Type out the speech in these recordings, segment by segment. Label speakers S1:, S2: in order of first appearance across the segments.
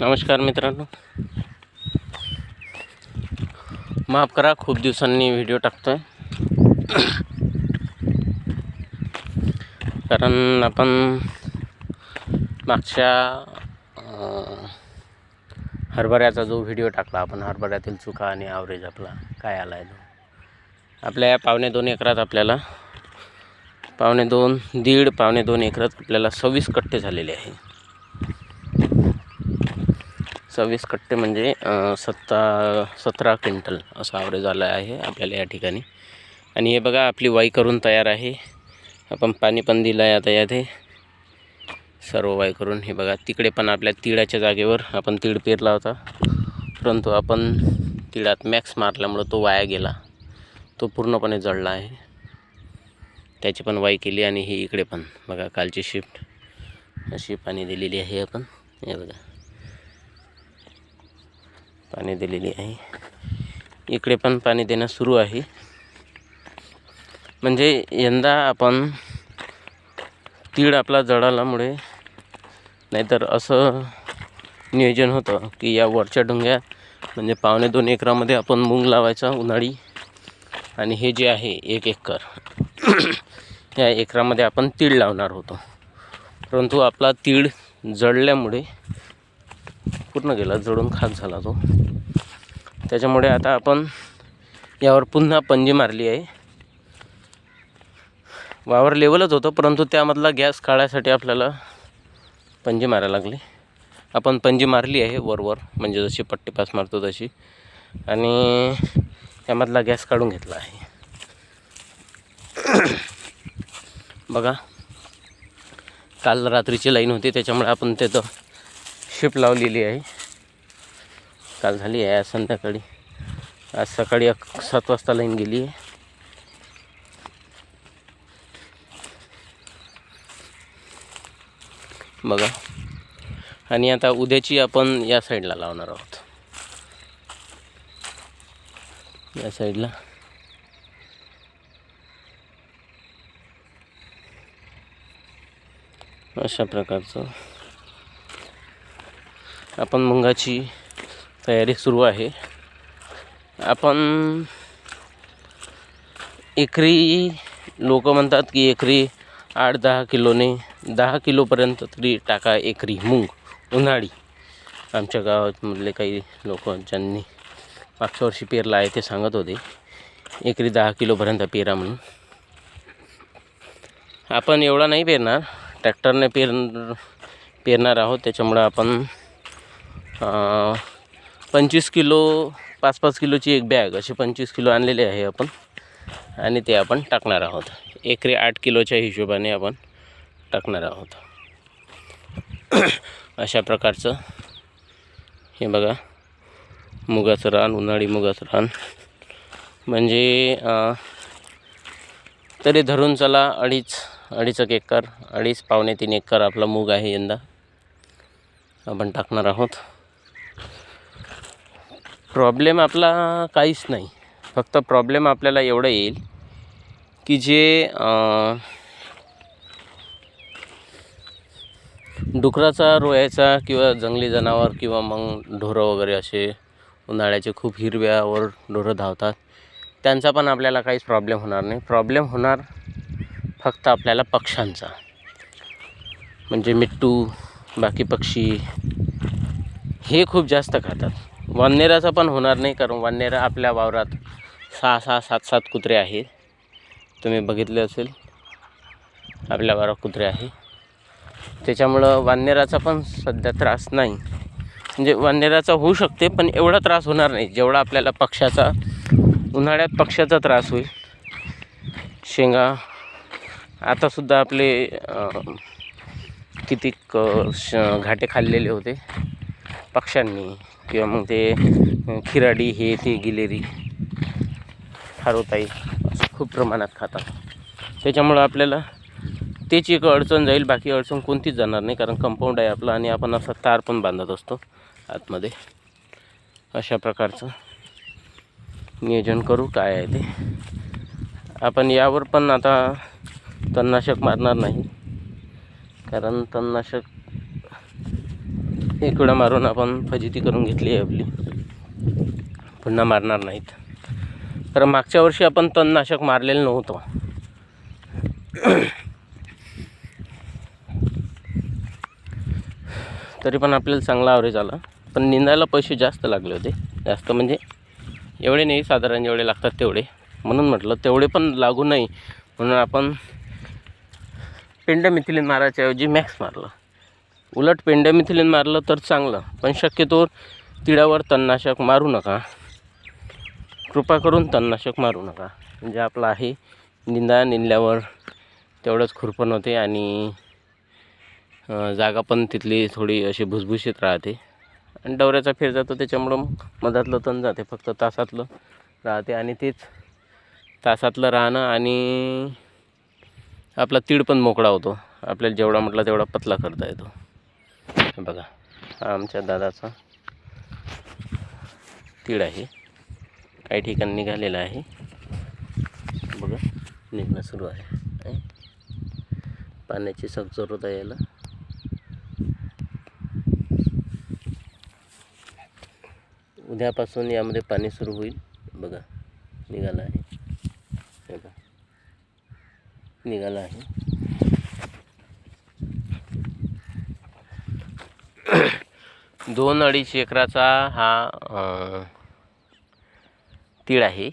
S1: नमस्कार मित्रांनो. माफ करा खूप दिवसांनी व्हिडिओ टाकतो आहे कारण आपण मागच्या हरभऱ्याचा जो व्हिडिओ टाकला आपण हरभऱ्यातील चुका आणि ॲव्हरेज आपला काय आला आहे तो. आपल्या या पावणे दोन एकरात आपल्याला पावणे दोन दीड पावणे दोन एकरात आपल्याला सव्वीस कट्टे झालेले आहे. सव्वीस कट्टे म्हणजे सत्ता सतरा क्विंटल असं ॲव्हरेज आलं आहे आपल्याला या ठिकाणी. आणि हे बघा आपली वाई करून तयार आहे. आपण पाणी पण दिलं आहे आता यात हे सर्व वाई करून हे बघा तिकडे पण आपल्या तिळाच्या जागेवर आपण तीळ पेरला होता. परंतु आपण तिळात मॅक्स मारल्यामुळं तो वाया गेला. तो पूर्णपणे जळला आहे. त्याची पण वाई केली आणि ही इकडे पण बघा कालची शिफ्ट अशी पाणी दिलेली आहे आपण. हे बघा. पाणी दिलेली आहे. इकडे पण पाणी देणं सुरू आहे. म्हणजे यंदा आपण तीळ आपला जळाल्यामुळे नाहीतर असं नियोजन होतं की या वरच्या डोंग्या म्हणजे पावणे दोन एकरामध्ये आपण मूग लावायचा उन्हाळी. आणि हे जे आहे एक एकर या एकरामध्ये आपण तीळ लावणार होतो. परंतु आपला तीळ जळल्यामुळे पूर्ण गेला जळून खाक झाला तो. त्याच्यामुळे आता आपण यावर पुन्हा पंजी मारली आहे. वावर लेवलच होतं परंतु त्यामधला गॅस काढायसाठी आपल्याला पंजी मारायला लागली. आपण पंजी मारली आहे वरवर म्हणजे जशी पट्टीपास मारतो तशी. आणि त्यामधला गॅस काढून घेतला आहे. बघा. काल रात्रीची लाईन होती त्याच्यामुळे आपण त्याचं शिप लावलेली आहे. काल झाली आहे आज संध्याकाळी. आज सकाळी अक सात वाजता लाईन गेली आहे. बघा. आणि आता उद्याची आपण या साईडला लावणार आहोत. या साईडला. अशा प्रकारचं. आपण मुंगाची तयारी सुरू आहे. आपण एकरी लोक म्हणतात की एकरी आठ दहा किलोने दहा किलोपर्यंत तरी टाका एकरी मूग उन्हाळी. आमच्या गावामधले काही लोक ज्यांनी मागच्या वर्षी पेरला आहे ते सांगत होते एकरी दहा किलोपर्यंत पेरा म्हणून. आपण एवढा नाही पेरणार ट्रॅक्टरने पेर पेरणार आहोत त्याच्यामुळं आपण पंचवीस किलो पाच पाच किलोची एक बॅग अशी पंचवीस किलो आणलेले आहे आपण. आणि ते आपण टाकणार आहोत. एकरी आठ किलोच्या हिशोबाने आपण टाकणार आहोत. अशा प्रकारचं. हे बघा. मुगाचं रान उन्हाळी मुगाचं रान. म्हणजे तरी धरून चला अडीच अडीच एक एकर अडीच पावणे तीन एकर आपला मूग आहे यंदा. आपण टाकणार आहोत. प्रॉब्लेम आपला काहीच नाही. फक्त प्रॉब्लेम आपल्याला एवढं येईल की जे डुकराचा रोयाचा किंवा जंगली जनावर किंवा मग ढोरं वगैरे असे उन्हाळ्याचे खूप हिरव्यावर ढोरं धावतात त्यांचा पण आपल्याला काहीच प्रॉब्लेम होणार नाही. प्रॉब्लेम होणार फक्त आपल्याला पक्ष्यांचा. म्हणजे मिट्टू बाकी पक्षी हे खूप जास्त खातात. वाननेराचा पण होणार नाही कारण वाननेरा आपल्या वावरात सहा सहा सात सात कुत्रे आहेत. तुम्ही बघितले असेल आपल्या वावरात कुत्रे आहे. त्याच्यामुळं वाननेराचा पण सध्या त्रास नाही. म्हणजे वाननेराचा होऊ शकते पण एवढा त्रास होणार नाही जेवढा आपल्याला पक्षाचा उन्हाळ्यात पक्षाचा त्रास होईल. शेंगा आतासुद्धा आपले कितीक श घाटे खाल्लेले होते पक्ष्यांनी. किंवा मग ते खिराडी हे ते गिलेरी. खारोताई असं खूप प्रमाणात खातात. त्याच्यामुळं आपल्याला त्याची एक अडचण जाईल बाकी अडचण कोणतीच जाणार नाही कारण कंपाऊंड आहे आपलं आणि आपण असा तार पण बांधत असतो आतमध्ये. अशा प्रकारचं नियोजन करू काय आहे ते. आपण यावर पण आता तणनाशक मारणार नाही कारण तणनाशक एक वेळा मारून आपण फजिती करून घेतली आहे आपली. पुन्हा मारणार नाहीत. तर मागच्या वर्षी आपण तणनाशक मारलेलं नव्हतं. तरी पण आपल्याला चांगला आवरेज आला. पण निंदायला पैसे जास्त लागले होते. जास्त म्हणजे एवढे नाही साधारण जेवढे लागतात तेवढे. म्हणून म्हटलं तेवढे पण लागू नाही म्हणून आपण पिंड मिथिलीन मारायच्याऐवजी मॅक्स मारलं. उलट पेंडेमिथिलीन मारलं तर चांगलं पण शक्यतो तिळावर तणनाशक मारू नका. कृपा करून तणनाशक मारू नका. म्हणजे आपलं आहे निंदा निंदल्यावर तेवढंच खुरपण होते आणि जागा पण तिथली थोडी अशी भुसभुशीत राहते. आणि डवऱ्याचा फेर जातो त्याच्यामुळं मधातलं तण जाते फक्त तासातलं राहते आणि तेच तासातलं राहणं आणि आपला तीळ पण मोकळा होतो. आपल्याला जेवढा म्हटला तेवढा पतला करता येतो. बघा. आमच्या दादाचा तीळ आहे. काही ठिकाणी निघालेला आहे. बघा निघणं सुरू आहे. पाण्याची सग जरूरत आहे याला. उद्यापासून यामध्ये पाणी सुरू होईल. बघा निघाला आहे. हे बघा. निघाला आहे. दोन अडीच एकराचा हा तीळ आहे.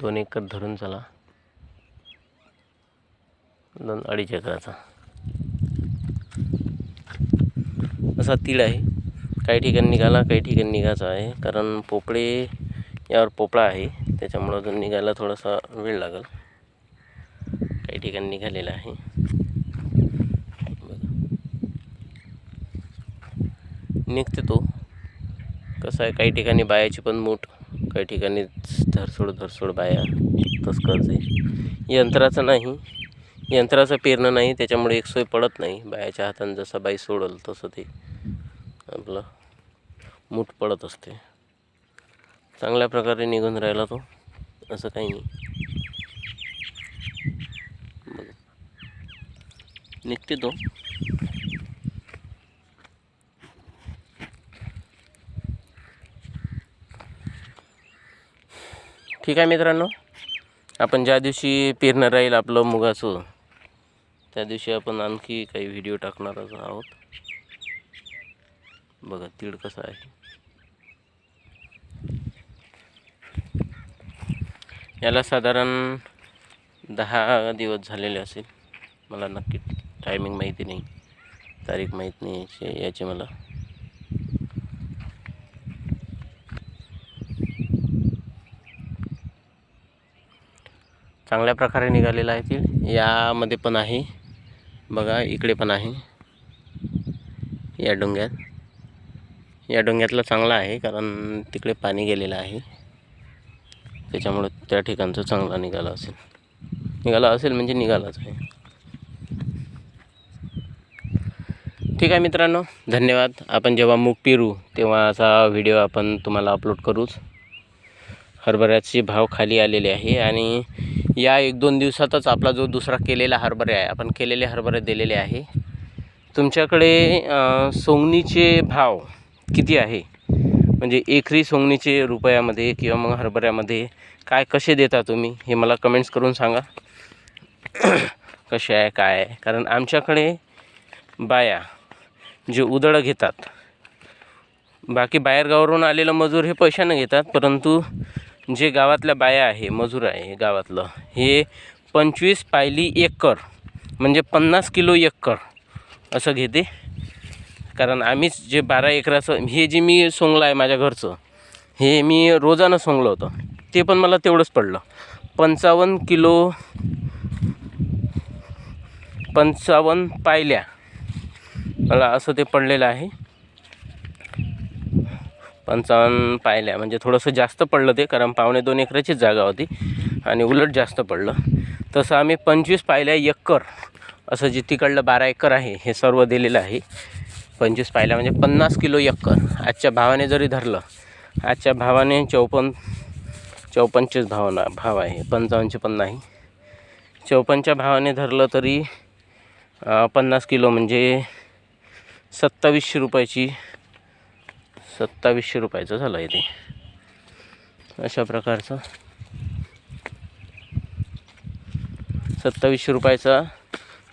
S1: दोन एकर धरून चला. दोन अडीच एकराचा. असा तीळ आहे. काही ठिकाणी निघाला काही ठिकाणी निघायचा आहे. कारण पोपळे यावर पोपळा आहे. त्याच्यामुळं अजून निघायला थोडासा वेळ लागेल. काही ठिकाणी निघालेला आहे बघा. निघते तो. कसं आहे काही ठिकाणी बायाची पण मूठ काही ठिकाणी धरसोड धरसोड बाया. तस्करचे यंत्राचं नाही. यंत्राचं पेरणं नाही त्याच्यामुळे एक सोय पडत नाही. बायाच्या हातानं जसं बाई सोडल तसं ते आपलं मूठ पडत असते. चांगल्या प्रकारे निघून राहिला तो. असं काही नाही. निघते तो. ठीक आहे मित्रांनो. आपण ज्या दिवशी पेरणं राहील आपलं मुगाचं त्या दिवशी आपण आणखी काही व्हिडिओ टाकणारच आहोत. बघा तीळ कसं आहे. याला साधारण दहा दिवस झालेले असेल. मला नक्की टायमिंग माहिती नाही तारीख माहीत नाही याची याची मला चांगल्या प्रकारे निघालेला आहे तीळ यामध्ये पण आहे. बघा इकडे पण आहे. या डोंग्यात. या डोंग्यातला चांगला आहे कारण तिकडे पाणी गेलेलं आहे. त्याच्यामुळे त्या ठिकाणचं चांगला निघाला असेल. निघाला असेल म्हणजे निघालाच आहे. ठीक आहे मित्रांनो धन्यवाद. आपण जेव्हा मूग पेरू असा व्हिडिओ आपण तुम्हाला अपलोड करूच. हरभऱ्याचे भाव खाली आलेले आहे आणि या एक दोन दिवसातच आपला जो दुसरा केलेला हरभरे आहे आपण केलेले हरभरे दिलेले आहे. तुमच्याकडे सोंगणीचे भाव किती आहे? म्हणजे एकरी सोंगणीचे रुपयामध्ये किंवा मग हरभऱ्यामध्ये काय कसे देता तुम्ही? हे मला कमेंट्स करून सांगा. कसे आहे काय आहे? कारण आमच्याकडे बाया जे उदळं घेतात बाकी बाहेरगावावरून आलेलं मजूर हे पैशानं घेतात परंतु जे गावातल्या बाया आहे मजूर आहे गावातलं हे पंचवीस पायली एकर म्हणजे पन्नास किलो एकर असं घेते. कारण आम्हीच जे बारा एकराचं हे जे मी सोंगलं आहे माझ्या घरचं हे मी रोजानं सोंगलं होतं. ते पण मला तेवढंच पडलं. पंचावन्न किलो पंचावन्न पायल्या मला असं ते पडलेलं आहे. पंचावन्न पायल्या म्हणजे थोडंसं जास्त पडलं ते कारण पावणे दोन एकराचीच जागा होती आणि उलट जास्त पडलं. तसं आम्ही पंचवीस पाहिल्या एकर. असं जे तिकडलं बारा एकर आहे हे सर्व दिलेलं आहे. पंचवीस पाहिल्या म्हणजे पन्नास किलो एकर. आजच्या भावाने जरी धरलं आजच्या भावाने चौपन्न चौपन्नचेच भावना भाव आहे. पंचावन्नचे पण नाही. चौपन्नच्या भावाने धरलं तरी पन्नास किलो म्हणजे सत्तावीसशे रुपयाची सत्तावीसशे रुपयाचं झालं आहे ते. अशा प्रकारचं. सत्तावीसशे रुपयाचा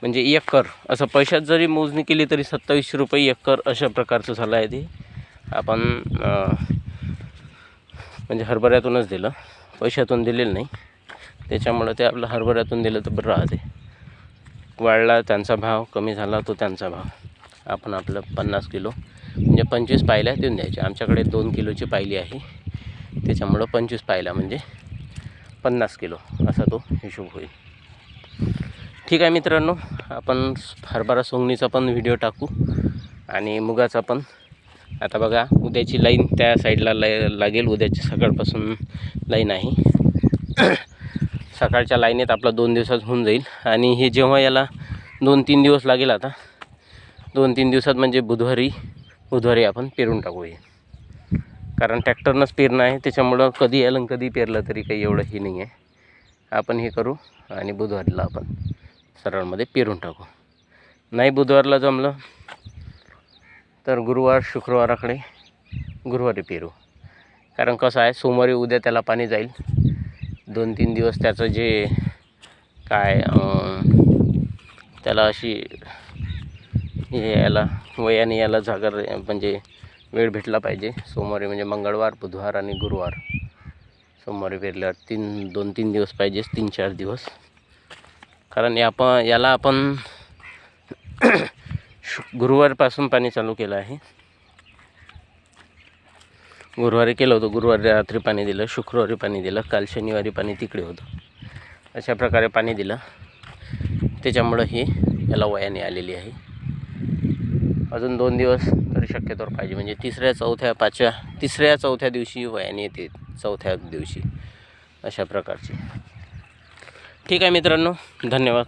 S1: म्हणजे एकर असं पैशात जरी मोजणी केली तरी सत्तावीसशे रुपये एकर अशा प्रकारचं झालं आहे ते. आपण म्हणजे हरभऱ्यातूनच दिलं. पैशातून दिलेलं नाही. त्याच्यामुळं ते आपलं हरभऱ्यातून दिलं तर बरं राहते. वाढला त्यांचा भाव कमी झाला तो त्यांचा भाव. आपण आपलं पन्नास किलो म्हणजे पंचवीस पायल्या देऊन द्यायच्या. आमच्याकडे दोन किलोची पायली आहे. त्याच्यामुळं पंचवीस पायल्या म्हणजे पन्नास किलो असा तो हिशोब होईल. ठीक आहे मित्रांनो आपण हरभरा सोंगणीचा पण व्हिडिओ टाकू आणि मुगाचा पण. आता बघा उद्याची लाईन त्या साईडला ला लागेल. उद्याची सकाळपासून लाईन आहे. सकाळच्या लाईनीत आपला दोन दिवसात होऊन जाईल. आणि हे जेव्हा याला दोन तीन दिवस लागेल आता दोन तीन दिवसात म्हणजे बुधवारी बुधवारी आपण पेरून टाकू कारण ट्रॅक्टरनंच पेरणं आहे त्याच्यामुळं कधी आलं कधी पेरलं तरी काही एवढं हे नाही आहे. आपण हे करू आणि बुधवारीला आपण सरळमध्ये पेरून टाकू. नाही बुधवारला जमलं तर गुरुवार शुक्रवाराकडे गुरुवारी पेरू. कारण कसं आहे सोमवारी उद्या त्याला पाणी जाईल. दोन तीन दिवस त्याचं जे काय त्याला अशी हे यायला वयाने याला जागर म्हणजे वेळ भेटला पाहिजे. सोमवारी म्हणजे मंगळवार बुधवार आणि गुरुवार. सोमवारी पेरल्यावर तीन दोन तीन दिवस पाहिजेच तीन चार दिवस. कारण या आपण याला आपण गुरुवारपासून पाणी चालू केलं आहे. गुरुवारी केलं होतं गुरुवारी रात्री पाणी दिलं शुक्रवारी पाणी दिलं काल शनिवारी पाणी तिकडे होतं. अशा प्रकारे पाणी दिलं. त्याच्यामुळं ही याला वयाने आलेली आहे. अजून दोन दिवस तरी शक्यतोवर पाहिजे. म्हणजे तिसऱ्या चौथ्या पाचव्या तिसऱ्या चौथ्या दिवशी वयाने येते चौथ्या दिवशी. अशा प्रकारची. ठीक आहे मित्रांनो धन्यवाद.